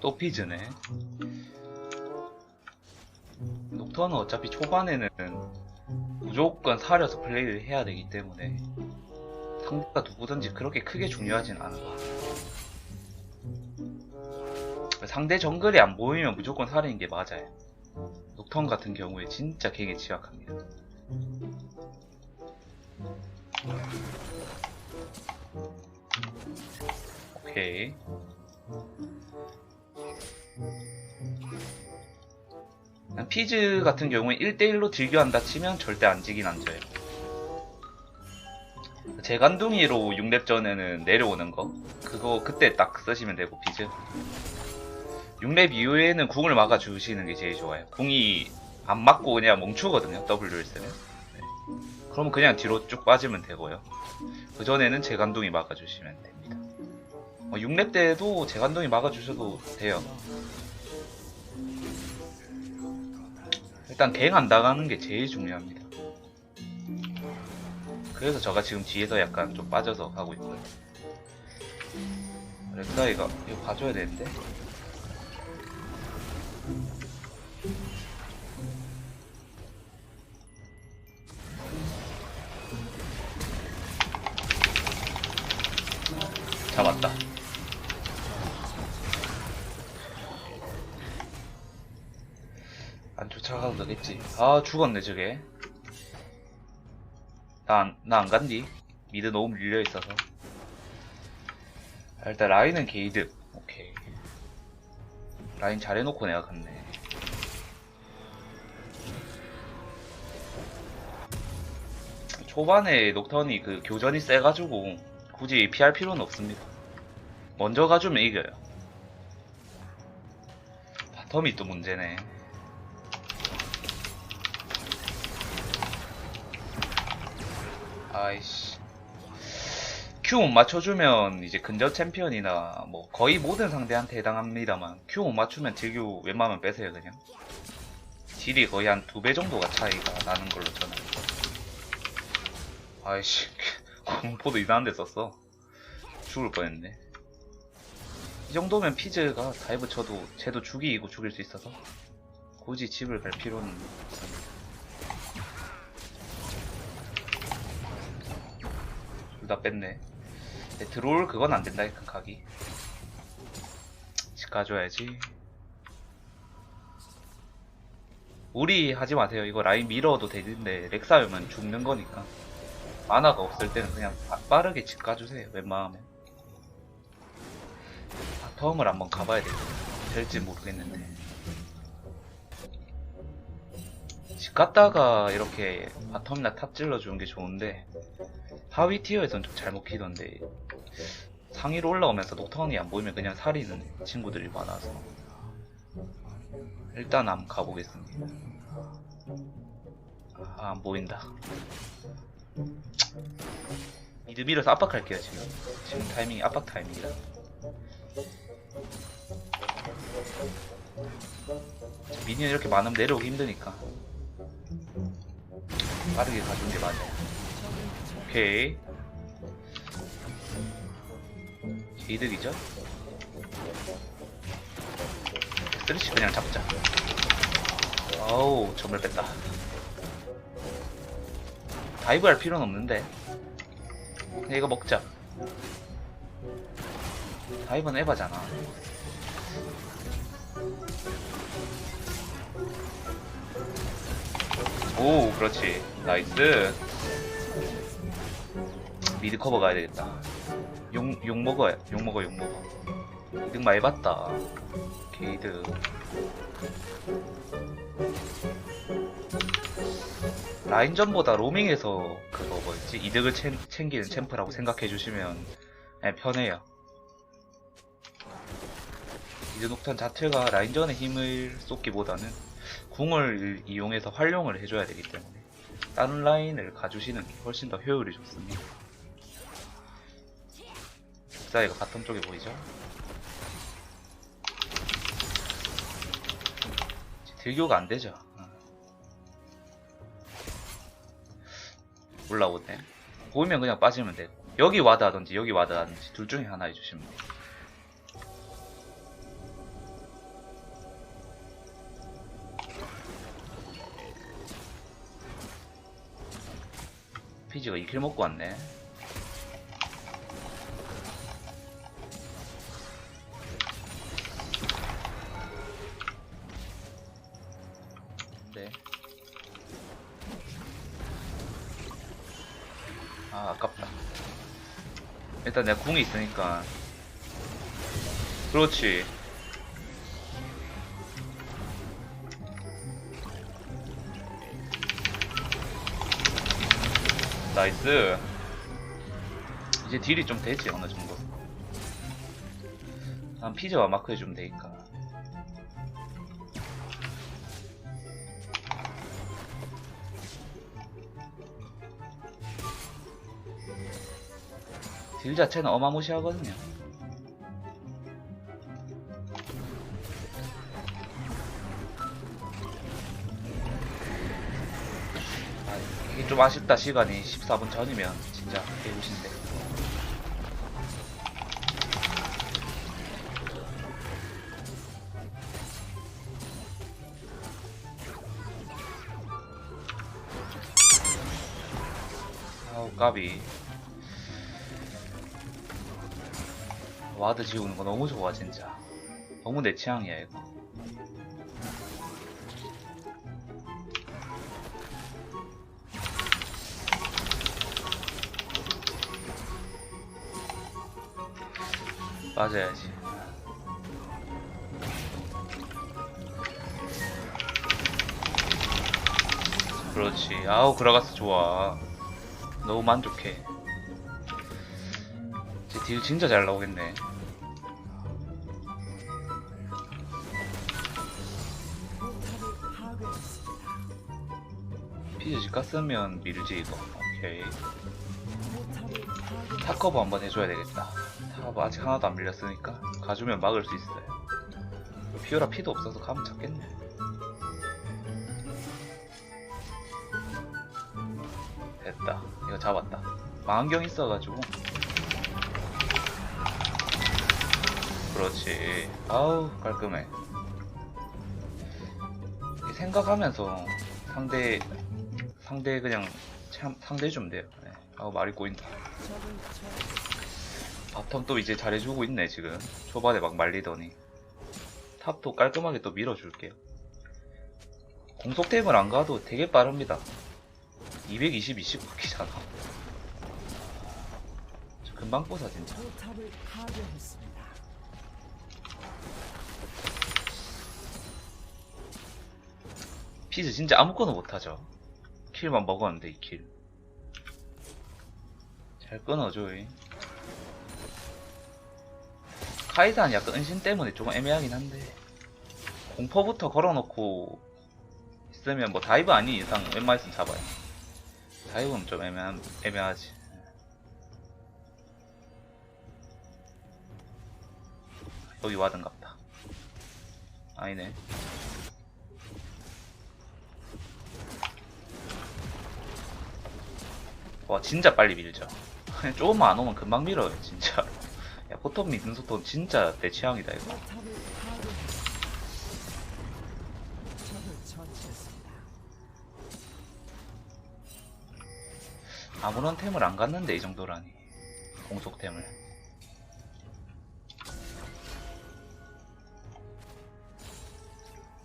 또 피즈네. 녹턴은 어차피 초반에는 무조건 사려서 플레이를 해야 되기 때문에 상대가 누구든지 그렇게 크게 중요하진 않아. 상대 정글이 안 보이면 무조건 살리는 게 맞아요. 녹턴 같은 경우에 진짜 갱에 취약합니다. 오케이. 피즈 같은 경우에 1대1로 딜교한다 치면 절대 안 지긴 안 져요. 재간둥이로 6렙 전에는 내려오는 거. 그거 그때 딱 쓰시면 되고, 피즈. 6렙 이후에는 궁을 막아주시는 게 제일 좋아요. 궁이 안 맞고 그냥 멈추거든요, W를 쓰면. 네. 그러면 그냥 뒤로 쭉 빠지면 되고요. 그 전에는 재간둥이 막아주시면 됩니다. 어, 6렙 때도 재간둥이 막아주셔도 돼요. 일단 갱 안 당하는 게 제일 중요합니다. 그래서 제가 지금 뒤에서 약간 좀 빠져서 가고 있고요. 렉사이가 이거 봐줘야 되는데. 잡았다. 안 쫓아가도 되겠지. 아, 죽었네, 저게. 나, 안- 나안 간디. 미드 너무 밀려 있어서. 아, 일단 라인은 게이드. 오케이. 라인 잘 해놓고 내가 갔네. 초반에 녹턴이 그 교전이 세가지고 굳이 피할 필요는 없습니다. 먼저 가주면 이겨요. 바텀이 또 문제네. 아이씨. 큐못 맞춰주면 이제 근접 챔피언이나 뭐 거의 모든 상대한테 해당합니다만 큐못 맞추면 딜교 웬만하면 빼세요 그냥. 딜이 거의 한 두 배 정도가 차이가 나는 걸로 저는. 아이씨. 공포도 이상한 데 썼어. 죽을 뻔했네. 이 정도면 피즈가 다이브 쳐도 쟤도 죽이고 죽일 수 있어서 굳이 집을 갈 필요는 없습니다. 둘 다 뺐네. 들어올 그건 안 된다, 그 각이. 집 가줘야지. 우리 하지 마세요. 이거 라인 밀어도 되는데 렉사유면 죽는 거니까. 만화가 없을 때는 그냥 빠- 빠르게 집 가주세요. 웬만하면. 바텀을 한번 가봐야 되 될지 모르겠는데. 집 갔다가 이렇게 바텀이나 탑 찔러주는 게 좋은데 하위 티어에선 좀 잘못 키던데 상위로 올라오면서 녹턴이 안 보이면 그냥 살리는 친구들이 많아서 일단 한번 가보겠습니다. 아, 안 보인다. 미드 밀어서 압박할게요 지금. 지금 타이밍이 압박 타이밍이라. 미니언 이렇게 많으면 내려오기 힘드니까 빠르게 가주는 게 맞아요. 오케이. 이득이죠? 쓰리시 그냥 잡자. 아우, 전멸 뺐다. 다이브 할 필요는 없는데. 이거 먹자. 다이브는 에바잖아. 오, 그렇지. 나이스. 미드 커버 가야 되겠다. 욕, 욕 먹어야, 욕 먹어, 욕 먹어. 이득 많이 봤다. 게이드. 라인전보다 로밍에서 그거 뭐였지? 이득을 챙, 챙기는 챔프라고 생각해 주시면 네, 편해요. 이드 녹탄 자체가 라인전에 힘을 쏟기보다는 궁을 이용해서 활용을 해줘야 되기 때문에 다른 라인을 가주시는 게 훨씬 더 효율이 좋습니다. 사이가 바텀 쪽에 보이죠? 딜교가 안 되죠. 어. 올라오네. 보이면 그냥 빠지면 되고 여기 와드 하든지 여기 와드 하든지 둘 중에 하나 해주시면 돼요. 피지가 2킬 먹고 왔네. 네. 아, 아깝다. 일단 내가 궁이 있으니까. 그렇지. 나이스. 이제 딜이 좀 되지, 어느 정도. 난 피즈와 마크 해주면 되니까. 딜 자체는 어마무시하거든요. 좀 아쉽다 시간이. 14분 전이면 진짜 개구신데. 아우 까비. 와드 지우는 거 너무 좋아 진짜. 너무 내 취향이야 이거 맞아야지 그렇지. 아우 그라가스 좋아. 너무 만족해. 이제 딜 진짜 잘 나오겠네. 피즈 깠으면 밀지 이거 오케이. 탑커버 한번 해줘야 되겠다. 탑 아직 하나도 안 밀렸으니까 가주면 막을 수 있어요. 피오라 피도 없어서 가면 잡겠네. 됐다. 이거 잡았다. 망원경 있어가지고. 그렇지. 아우 깔끔해. 생각하면서 상대 상대 그냥 참 상대 좀 돼요. 네. 아우 말이 꼬인다. 바텀 또 이제 잘해주고 있네 지금. 초반에 막 말리더니. 탑도 깔끔하게 또 밀어줄게요. 공속템을 안 가도 되게 빠릅니다. 220, 20 바퀴잖아. 금방 부사 진짜. 피즈 진짜 아무거나 못하죠 킬만 먹었는데 2킬. 잘 끊어줘 이. 카이사는 약간 은신 때문에 조금 애매하긴 한데 공포부터 걸어놓고 있으면 뭐 다이브 아닌 이상 웬만했으면 잡아요. 다이브는 좀 애매한, 애매하지. 여기 와든갑다. 아니네 와 진짜 빨리 밀죠. 조금만 안 오면 금방 밀어요 진짜 야 포톱 미는 속도 진짜 내 취향이다 이거. 아무런 템을 안 갔는데 이 정도라니. 공속템을.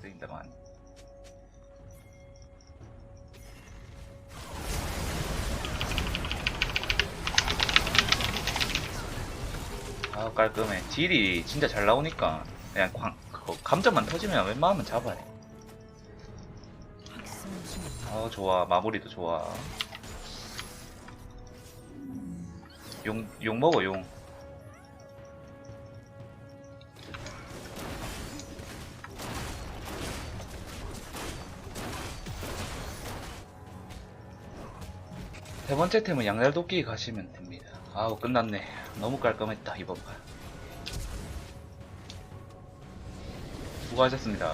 쓰인다만 깔끔해. 딜이 진짜 잘 나오니까 그냥 광, 그거 감점만 터지면 웬만하면 학살 중아 좋아. 마무리도 좋아. 용, 용 먹어 용. 세 번째 템은 양날 도끼 가시면 됩니다 아우 끝났네. 너무 깔끔했다 이번 판. 수고하셨습니다